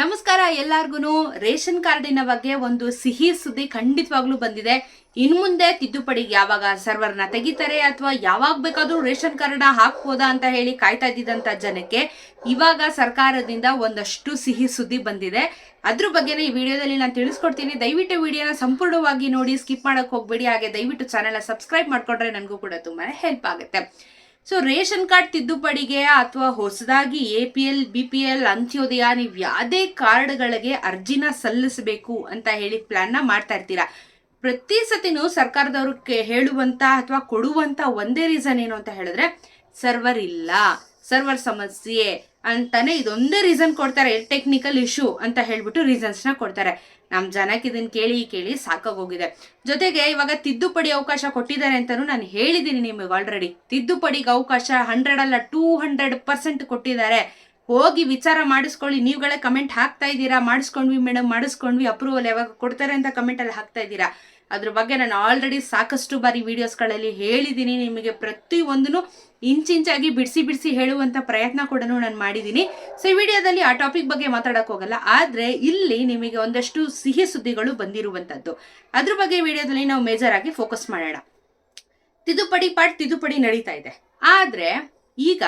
ನಮಸ್ಕಾರ ಎಲ್ಲಾರ್ಗು ರೇಷನ್ ಕಾರ್ಡಿನ ಬಗ್ಗೆ ಒಂದು ಸಿಹಿ ಸುದ್ದಿ ಖಂಡಿತವಾಗ್ಲೂ ಬಂದಿದೆ. ಇನ್ ಮುಂದೆ ತಿದ್ದುಪಡಿ ಯಾವಾಗ ಸರ್ವರ್ನ ತೆಗಿತಾರೆ ಅಥವಾ ಯಾವಾಗ ಬೇಕಾದ್ರೂ ರೇಷನ್ ಕಾರ್ಡ್ ಹಾಕ್ಬೋದಾ ಅಂತ ಹೇಳಿ ಕಾಯ್ತಾ ಇದ್ದಿದ್ದಂತ ಜನಕ್ಕೆ ಇವಾಗ ಸರ್ಕಾರದಿಂದ ಒಂದಷ್ಟು ಸಿಹಿ ಸುದ್ದಿ ಬಂದಿದೆ. ಅದ್ರ ಬಗ್ಗೆನೇ ಈ ವಿಡಿಯೋದಲ್ಲಿ ನಾನು ತಿಳಿಸ್ಕೊಡ್ತೀನಿ. ದಯವಿಟ್ಟು ವಿಡಿಯೋನ ಸಂಪೂರ್ಣವಾಗಿ ನೋಡಿ, ಸ್ಕಿಪ್ ಮಾಡಕ್ ಹೋಗ್ಬೇಡಿ. ಹಾಗೆ ದಯವಿಟ್ಟು ಚಾನೆಲ್ನ ಸಬ್ಸ್ಕ್ರೈಬ್ ಮಾಡ್ಕೊಂಡ್ರೆ ನನಗೂ ಕೂಡ ತುಂಬಾ ಹೆಲ್ಪ್ ಆಗುತ್ತೆ. ಸೊ ರೇಷನ್ ಕಾರ್ಡ್ ತಿದ್ದುಪಡಿಗೆ ಅಥವಾ ಹೊಸದಾಗಿ A P L, B P L Antyodaya, ನೀವು ಯಾವುದೇ ಕಾರ್ಡ್ಗಳಿಗೆ ಅರ್ಜಿನ ಸಲ್ಲಿಸಬೇಕು ಅಂತ ಹೇಳಿ ಪ್ಲಾನ್ನ ಮಾಡ್ತಾ ಇರ್ತೀರಾ? ಪ್ರತಿ ಸತಿನೂ ಸರ್ಕಾರದವರು ಹೇಳುವಂಥ ಅಥವಾ ಕೊಡುವಂಥ ಒಂದೇ ರೀಸನ್ ಏನು ಅಂತ ಹೇಳಿದ್ರೆ ಸರ್ವರ್ ಇಲ್ಲ. ಸರ್ವರ್ ಸಮಸ್ಯೆ. ಅಂತಾನೆ ಇದೊಂದೇ ರೀಸನ್ ಕೊಡ್ತಾರೆ ಟೆಕ್ನಿಕಲ್ ಇಶ್ಯೂ ಅಂತ ಹೇಳ್ಬಿಟ್ಟು ರೀಸನ್ಸ್ನ ಕೊಡ್ತಾರೆ. ನಮ್ಮ ಜನಕ್ಕೆ ಇದನ್ನ ಕೇಳಿ ಕೇಳಿ ಸಾಕಾಗೋಗಿದೆ. ಜೊತೆಗೆ ಇವಾಗ ತಿದ್ದುಪಡಿ ಅವಕಾಶ ಕೊಟ್ಟಿದ್ದಾರೆ ಅಂತಾನು ನಾನು ಹೇಳಿದ್ದೀನಿ ನಿಮಗೆ ಆಲ್ರೆಡಿ ತಿದ್ದುಪಡಿಗೆ ಅವಕಾಶ ಹಂಡ್ರೆಡ್ ಅಲ್ಲ ಟೂ ಹಂಡ್ರೆಡ್ ಪರ್ಸೆಂಟ್ ಕೊಟ್ಟಿದ್ದಾರೆ. ಹೋಗಿ ವಿಚಾರ ಮಾಡಿಸ್ಕೊಳ್ಳಿ, ನೀವುಗಳೇ ಕಮೆಂಟ್ ಹಾಕ್ತಾ ಇದ್ದೀರಾ? ಮಾಡಿಸ್ಕೊಂಡ್ವಿ ಮೇಡಮ್ ಮಾಡಿಸ್ಕೊಂಡ್ವಿ ಅಪ್ರೂವಲ್ ಯಾವಾಗ ಕೊಡ್ತಾರೆ ಅಂತ ಕಮೆಂಟಲ್ಲಿ ಹಾಕ್ತಾ ಇದ್ದೀರಾ? ಅದ್ರ ಬಗ್ಗೆ ನಾನು ಆಲ್ರೆಡಿ ಸಾಕಷ್ಟು ಬಾರಿ ವಿಡಿಯೋಸ್ಗಳಲ್ಲಿ ಹೇಳಿದ್ದೀನಿ. ನಿಮಗೆ ಪ್ರತಿ ಒಂದನ್ನು ಇಂಚಿಂಚಾಗಿ ಬಿಡಿಸಿ ಬಿಡಿಸಿ ಹೇಳುವಂತ ಪ್ರಯತ್ನ ಕೂಡ ನಾನು ಮಾಡಿದ್ದೀನಿ. ಸೊ ಈ ವಿಡಿಯೋದಲ್ಲಿ ಆ ಟಾಪಿಕ್ ಬಗ್ಗೆ ಮಾತಾಡಕ್ ಹೋಗಲ್ಲ. ಆದ್ರೆ ಇಲ್ಲಿ ನಿಮಗೆ ಒಂದಷ್ಟು ಸಿಹಿ ಸುದ್ದಿಗಳು ಬಂದಿರುವಂತದ್ದು. ಅದ್ರ ಬಗ್ಗೆ ವಿಡಿಯೋದಲ್ಲಿ ನಾವು ಮೇಜರ್ ಆಗಿ ಫೋಕಸ್ ಮಾಡೋಣ. ತಿದ್ದುಪಡಿ ಪಾಟ್ ತಿದ್ದುಪಡಿ ನಡೀತಾ ಇದೆ. ಆದ್ರೆ ಈಗ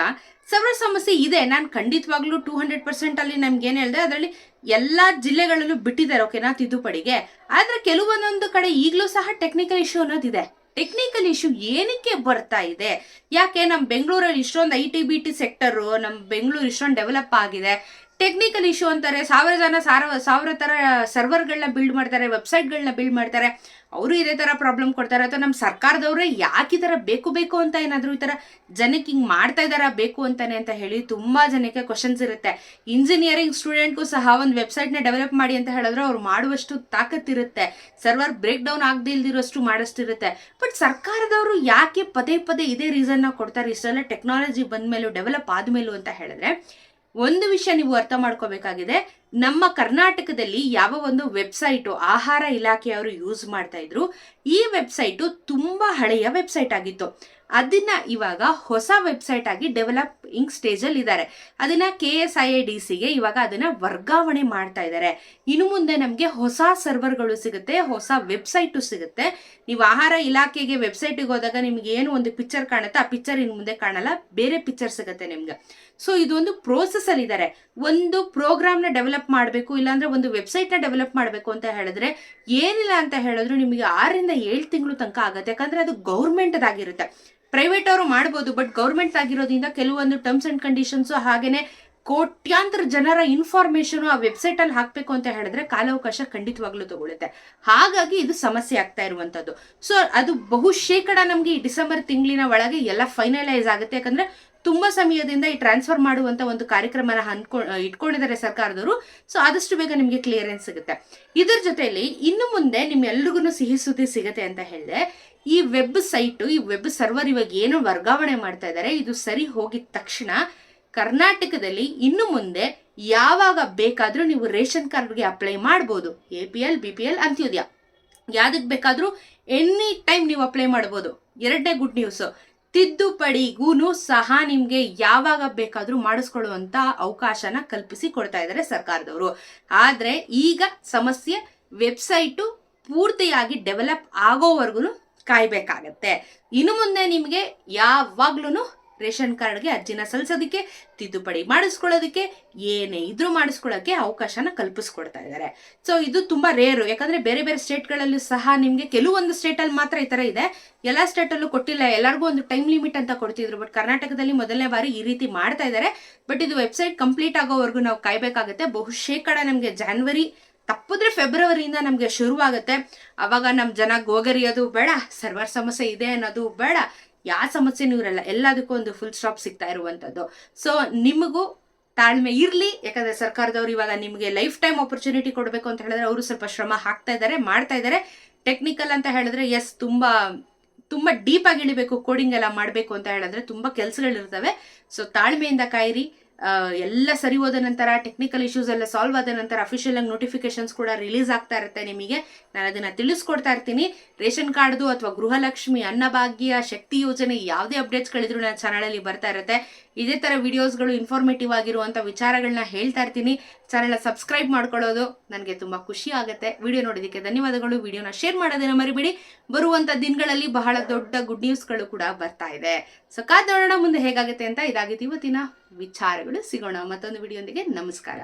ಸರ್ವ ಸಮಸ್ಯೆ ಇದೆ. ನಾನು ಖಂಡಿತವಾಗ್ಲೂ ಟೂ ಹಂಡ್ರೆಡ್ ಪರ್ಸೆಂಟ್ ಅಲ್ಲಿ ನಮ್ಗೆ ಏನು ಹೇಳಿದೆ, ಅದರಲ್ಲಿ ಎಲ್ಲಾ ಜಿಲ್ಲೆಗಳಲ್ಲೂ ಬಿಟ್ಟಿದ್ದಾರೆ ಓಕೆನಾ ತಿದ್ದುಪಡಿಗೆ. ಆದರೆ ಕೆಲವೊಂದೊಂದು ಕಡೆ ಈಗಲೂ ಸಹ ಟೆಕ್ನಿಕಲ್ ಇಶ್ಯೂ ಅನ್ನೋದಿದೆ ಟೆಕ್ನಿಕಲ್ ಇಶ್ಯೂ ಏನಕ್ಕೆ ಬರ್ತಾ ಇದೆ? ಯಾಕೆ ನಮ್ಮ ಬೆಂಗಳೂರಲ್ಲಿ ಇಷ್ಟೊಂದು I T B T sector ನಮ್ಮ ಬೆಂಗಳೂರು ಇಷ್ಟೊಂದು ಡೆವಲಪ್ ಆಗಿದೆ. ಟೆಕ್ನಿಕಲ್ ಇಶ್ಯೂ ಅಂತಾರೆ, ಸಾವಿರ ಜನ ಸಾರ, ಸಾವಿರ ಥರ ಸರ್ವರ್ಗಳನ್ನ ಬಿಲ್ಡ್ ಮಾಡ್ತಾರೆ ವೆಬ್ಸೈಟ್ಗಳನ್ನ ಬಿಲ್ಡ್ ಮಾಡ್ತಾರೆ, ಅವರು ಇದೇ ಥರ ಪ್ರಾಬ್ಲಮ್ ಕೊಡ್ತಾರೆ, ಅಥವಾ ನಮ್ಮ ಸರ್ಕಾರದವರೇ ಯಾಕೆ ಈ ಥರ ಬೇಕು ಬೇಕು ಅಂತ ಏನಾದರೂ ಈ ಥರ ಜನಕ್ಕೆ ಹಿಂಗೆ ಮಾಡ್ತಾ ಇದ್ದಾರೆ ಬೇಕು ಅಂತಾನೆ ಅಂತ ಹೇಳಿ ತುಂಬ ಜನಕ್ಕೆ ಕ್ವಶನ್ಸ್ ಇರುತ್ತೆ. ಇಂಜಿನಿಯರಿಂಗ್ ಸ್ಟೂಡೆಂಟ್ಗೂ ಸಹ ಒಂದು ವೆಬ್ಸೈಟ್ನ ಡೆವಲಪ್ ಮಾಡಿ ಅಂತ ಹೇಳಿದ್ರೆ ಅವ್ರು ಮಾಡುವಷ್ಟು ತಾಕತ್ತಿರುತ್ತೆ ಸರ್ವರ್ ಬ್ರೇಕ್ ಡೌನ್ ಆಗದೆ ಇಲ್ದಿರೋಷ್ಟು ಮಾಡಷ್ಟಿರುತ್ತೆ ಬಟ್ ಸರ್ಕಾರದವರು ಯಾಕೆ ಪದೇ ಪದೇ ಇದೇ ರೀಸನ್ನ ಕೊಡ್ತಾರೆ, ಇಷ್ಟೆಲ್ಲ ಟೆಕ್ನಾಲಜಿ ಬಂದ್ಮೇಲೂ ಡೆವಲಪ್ ಆದಮೇಲೂ ಅಂತ ಹೇಳಿದ್ರೆ ಒಂದು ವಿಷಯ ನೀವು ಅರ್ಥ ಮಾಡ್ಕೋಬೇಕಾಗಿದೆ, ನಮ್ಮ ಕರ್ನಾಟಕದಲ್ಲಿ ಯಾವ ಒಂದು ವೆಬ್ಸೈಟು, ಆಹಾರ ಇಲಾಖೆಯವರು ಯೂಸ್ ಮಾಡ್ತಾ ಇದ್ರು, ಈ ವೆಬ್ಸೈಟು ತುಂಬಾ ಹಳೆಯ ವೆಬ್ಸೈಟ್ ಆಗಿತ್ತು. ಅದನ್ನ ಇವಾಗ ಹೊಸ ವೆಬ್ಸೈಟ್ ಆಗಿ ಡೆವಲಪಿಂಗ್ ಸ್ಟೇಜ್ ಅಲ್ಲಿ ಇದ್ದಾರೆ ಅದನ್ನ K S I A D ಸಿಗೆ ಇವಾಗ ಅದನ್ನ ವರ್ಗಾವಣೆ ಮಾಡ್ತಾ ಇದ್ದಾರೆ ಇನ್ನು ಮುಂದೆ ನಮಗೆ ಹೊಸ ಸರ್ವರ್ಗಳು ಸಿಗುತ್ತೆ, ಹೊಸ ವೆಬ್ಸೈಟು ಸಿಗುತ್ತೆ. ನೀವು ಆಹಾರ ಇಲಾಖೆಗೆ ವೆಬ್ಸೈಟ್ ಹೋದಾಗ ನಿಮ್ಗೆ ಏನು ಒಂದು ಪಿಕ್ಚರ್ ಕಾಣುತ್ತೆ, ಆ ಪಿಕ್ಚರ್ ಇನ್ನು ಮುಂದೆ ಕಾಣಲ್ಲ, ಬೇರೆ ಪಿಕ್ಚರ್ ಸಿಗುತ್ತೆ ನಿಮ್ಗೆ. ಸೊ ಇದೊಂದು ಪ್ರೋಸೆಸ್ ಅಲ್ಲಿ ಇದ್ದಾರೆ ಒಂದು ಪ್ರೋಗ್ರಾಮ್ನ ಡೆವಲಪ್ ಮಾಡಬೇಕು, ಇಲ್ಲಾಂದ್ರೆ ಒಂದು ವೆಬ್ಸೈಟ್ನ ಡೆವಲಪ್ ಮಾಡಬೇಕು ಅಂತ ಹೇಳಿದ್ರೆ ಏನಿಲ್ಲ ಅಂತ ಹೇಳಿದ್ರು ನಿಮಗೆ ಆರರಿಂದ ಏಳು ತಿಂಗಳು ತನಕ ಆಗುತ್ತೆ. ಯಾಕಂದ್ರೆ ಅದು ಗೌರ್ಮೆಂಟ್ ಆಗಿರುತ್ತೆ ಪ್ರೈವೇಟ್ ಅವರು ಮಾಡ್ಬೋದು ಬಟ್ ಗೌರ್ಮೆಂಟ್ ಆಗಿರೋದ್ರಿಂದ ಕೆಲವೊಂದು ಟರ್ಮ್ಸ್ ಅಂಡ್ ಕಂಡೀಷನ್ಸ್ ಹಾಗೇನೆ ಕೋಟ್ಯಾಂತರ ಜನರ ಇನ್ಫಾರ್ಮೇಶನ್ ಆ ವೆಬ್ಸೈಟ್ ಅಲ್ಲಿ ಹಾಕ್ಬೇಕು ಅಂತ ಹೇಳಿದ್ರೆ ಕಾಲಾವಕಾಶ ಖಂಡಿತವಾಗ್ಲೂ ತಗೊಳುತ್ತೆ. ಹಾಗಾಗಿ ಇದು ಸಮಸ್ಯೆ ಆಗ್ತಾ ಇರುವಂತದ್ದು. ಸೊ ಅದು ಬಹುಶೇಕಡ ನಮ್ಗೆ ಈ ಡಿಸೆಂಬರ್ ತಿಂಗಳಿನ ಒಳಗೆ ಎಲ್ಲ ಫೈನಲೈಸ್ ಆಗುತ್ತೆ. ಯಾಕಂದ್ರೆ ತುಂಬಾ ಸಮಯದಿಂದ ಈ ಟ್ರಾನ್ಸ್ಫರ್ ಮಾಡುವಂತ ಒಂದು ಕಾರ್ಯಕ್ರಮನ ಅನ್ಕೊ ಇಟ್ಕೊಂಡಿದ್ದಾರೆ ಸರ್ಕಾರದವರು. ಸೊ ಆದಷ್ಟು ಬೇಗ ನಿಮಗೆ ಕ್ಲಿಯರೆನ್ಸ್ ಸಿಗುತ್ತೆ. ಇದ್ರ ಜೊತೆಯಲ್ಲಿ ಇನ್ನು ಮುಂದೆ ನಿಮ್ಮೆಲ್ರಿಗೂ ಸಿಹಿ ಸುದ್ದಿ ಸಿಗುತ್ತೆ ಅಂತ ಹೇಳಿದೆ, ಈ ವೆಬ್ ಸೈಟು ಈ ವೆಬ್ ಸರ್ವರ್ ಇವಾಗ ಏನು ವರ್ಗಾವಣೆ ಮಾಡ್ತಾ ಇದ್ದಾರೆ. ಇದು ಸರಿ ಹೋಗಿದ ತಕ್ಷಣ ಕರ್ನಾಟಕದಲ್ಲಿ ಇನ್ನು ಮುಂದೆ ಯಾವಾಗ ಬೇಕಾದರೂ ನೀವು ರೇಷನ್ ಕಾರ್ಡ್ಗೆ ಅಪ್ಲೈ ಮಾಡ್ಬೋದು. A P L B P L Antyodaya. ಯಾವ್ದಕ್ ಬೇಕಾದರೂ ಎನಿ ಟೈಮ್ ನೀವು ಅಪ್ಲೈ ಮಾಡ್ಬೋದು. ಎರಡನೇ ಗುಡ್ ನ್ಯೂಸ್ ತಿದ್ದುಪಡಿಗೂ ಸಹ ನಿಮಗೆ ಯಾವಾಗ ಬೇಕಾದರೂ ಮಾಡಿಸ್ಕೊಳ್ಳುವಂಥ ಅವಕಾಶನ ಕಲ್ಪಿಸಿ ಕೊಡ್ತಾ ಇದ್ದಾರೆ ಸರ್ಕಾರದವರು. ಆದರೆ ಈಗ ಸಮಸ್ಯೆ ವೆಬ್ಸೈಟು ಪೂರ್ತಿಯಾಗಿ ಡೆವಲಪ್ ಆಗೋವರೆಗೂ ಕಾಯಬೇಕಾಗತ್ತೆ. ಇನ್ನು ಮುಂದೆ ನಿಮಗೆ ಯಾವಾಗ್ಲೂ ರೇಷನ್ ಕಾರ್ಡ್ಗೆ ಅರ್ಜಿನ ಸಲ್ಲಿಸೋದಕ್ಕೆ ತಿದ್ದುಪಡಿ ಮಾಡಿಸ್ಕೊಳ್ಳೋದಕ್ಕೆ, ಏನೇ ಇದ್ರೂ ಮಾಡಿಸ್ಕೊಳ್ಳೋಕ್ಕೆ ಅವಕಾಶನ ಕಲ್ಪಿಸ್ಕೊಡ್ತಾ ಇದ್ದಾರೆ ಸೊ ಇದು ತುಂಬ ರೇರು. ಯಾಕಂದರೆ ಬೇರೆ ಬೇರೆ ಸ್ಟೇಟ್ಗಳಲ್ಲೂ ಸಹ ನಿಮಗೆ ಕೆಲವೊಂದು ಸ್ಟೇಟಲ್ಲಿ ಮಾತ್ರ ಈ ಥರ ಇದೆ. ಎಲ್ಲ ಸ್ಟೇಟಲ್ಲೂ ಕೊಟ್ಟಿಲ್ಲ. ಎಲ್ಲರಿಗೂ ಒಂದು ಟೈಮ್ ಲಿಮಿಟ್ ಅಂತ ಕೊಡ್ತಿದ್ರು. ಬಟ್ ಕರ್ನಾಟಕದಲ್ಲಿ ಮೊದಲನೇ ಬಾರಿ ಈ ರೀತಿ ಮಾಡ್ತಾ ಇದ್ದಾರೆ ಬಟ್ ಇದು ವೆಬ್ಸೈಟ್ ಕಂಪ್ಲೀಟ್ ಆಗೋವರೆಗೂ ನಾವು ಕಾಯಬೇಕಾಗುತ್ತೆ. ಬಹುಶೇಕಡ ನಮಗೆ ಜಾನ್ವರಿ, ತಪ್ಪಿದ್ರೆ ಫೆಬ್ರವರಿಯಿಂದ ನಮಗೆ ಶುರುವಾಗುತ್ತೆ. ಅವಾಗ ನಮ್ಮ ಜನ ಗೋಗರಿಯೋದು ಬೇಡ. ಸರ್ವರ್ ಸಮಸ್ಯೆ ಇದೆ ಅನ್ನೋದು ಬೇಡ. ಯಾವ ಸಮಸ್ಯೆನೂ ಇರಲ್ಲ, ಎಲ್ಲದಕ್ಕೂ ಒಂದು ಫುಲ್ ಸ್ಟಾಪ್ ಸಿಗ್ತಾ ಇರುವಂಥದ್ದು ಸೊ ನಿಮಗೂ ತಾಳ್ಮೆ ಇರಲಿ, ಯಾಕಂದ್ರೆ ಸರ್ಕಾರದವರು ಇವಾಗ ನಿಮಗೆ ಲೈಫ್ ಟೈಮ್ ಆಪರ್ಚುನಿಟಿ ಕೊಡಬೇಕು ಅಂತ ಹೇಳಿದ್ರೆ ಅವರು ಸ್ವಲ್ಪ ಶ್ರಮ ಹಾಕ್ತಾ ಇದ್ದಾರೆ ಮಾಡ್ತಾ ಇದ್ದಾರೆ ಟೆಕ್ನಿಕಲ್ ಅಂತ ಹೇಳಿದ್ರೆ ಎಸ್ ತುಂಬಾ ತುಂಬಾ ಡೀಪ್ ಆಗಿ ಇಳಿಬೇಕು ಕೋಡಿಂಗ್ ಎಲ್ಲ ಮಾಡಬೇಕು ಅಂತ ಹೇಳಿದ್ರೆ ತುಂಬಾ ಕೆಲಸಗಳಿರ್ತವೆ. ಸೊ ತಾಳ್ಮೆಯಿಂದ ಕಾಯಿರಿ ಎಲ್ಲ ಸರಿ ಹೋದ ನಂತರ ಟೆಕ್ನಿಕಲ್ ಇಶ್ಯೂಸ್ ಎಲ್ಲ ಸಾಲ್ವ್ ಆದ ನಂತರ ಅಫಿಷಿಯಲ್ ಆಗಿ ನೋಟಿಫಿಕೇಶನ್ಸ್ ಕೂಡ ರಿಲೀಸ್ ಆಗ್ತಾ ಇರುತ್ತೆ ನಿಮಗೆ. ನಾನು ಅದನ್ನ ತಿಳಿಸ್ಕೊಡ್ತಾ ಇರ್ತೀನಿ. ರೇಷನ್ ಕಾರ್ಡ್ದು ಅಥವಾ ಗೃಹಲಕ್ಷ್ಮಿ ಅನ್ನಭಾಗ್ಯ ಶಕ್ತಿ ಯೋಜನೆ ಯಾವುದೇ ಅಪ್ಡೇಟ್ಸ್ಗಳಿದ್ರು ನನ್ನ ಚಾನಲಲ್ಲಿ ಬರ್ತಾ ಇರುತ್ತೆ. ಇದೇ ಥರ ವಿಡಿಯೋಸ್ಗಳು ಇನ್ಫಾರ್ಮೇಟಿವ್ ಆಗಿರುವಂತ ವಿಚಾರಗಳನ್ನ ಹೇಳ್ತಾ ಇರ್ತೀನಿ. ಚಾನಲ್ನ ಸಬ್ಸ್ಕ್ರೈಬ್ ಮಾಡ್ಕೊಳ್ಳೋದು ನನಗೆ ತುಂಬಾ ಖುಷಿ ಆಗುತ್ತೆ. ವಿಡಿಯೋ ನೋಡೋದಕ್ಕೆ ಧನ್ಯವಾದಗಳು. ವಿಡಿಯೋನ ಶೇರ್ ಮಾಡೋದನ್ನ ಮರಿಬೇಡಿ. ಬರುವಂತ ದಿನಗಳಲ್ಲಿ ಬಹಳ ದೊಡ್ಡ ಗುಡ್ ನ್ಯೂಸ್ಗಳು ಕೂಡ ಬರ್ತಾ ಇದೆ. ಸೊ ಕಾದ್ ನೋಡೋಣ ಮುಂದೆ ಹೇಗಾಗುತ್ತೆ ಅಂತ ಇದಾಗಿತ್ತು ಇವತ್ತಿನ ವಿಚಾರಗಳು. ಸಿಗೋಣ ಮತ್ತೊಂದು ವಿಡಿಯೋಂದಿಗೆ ನಮಸ್ಕಾರ.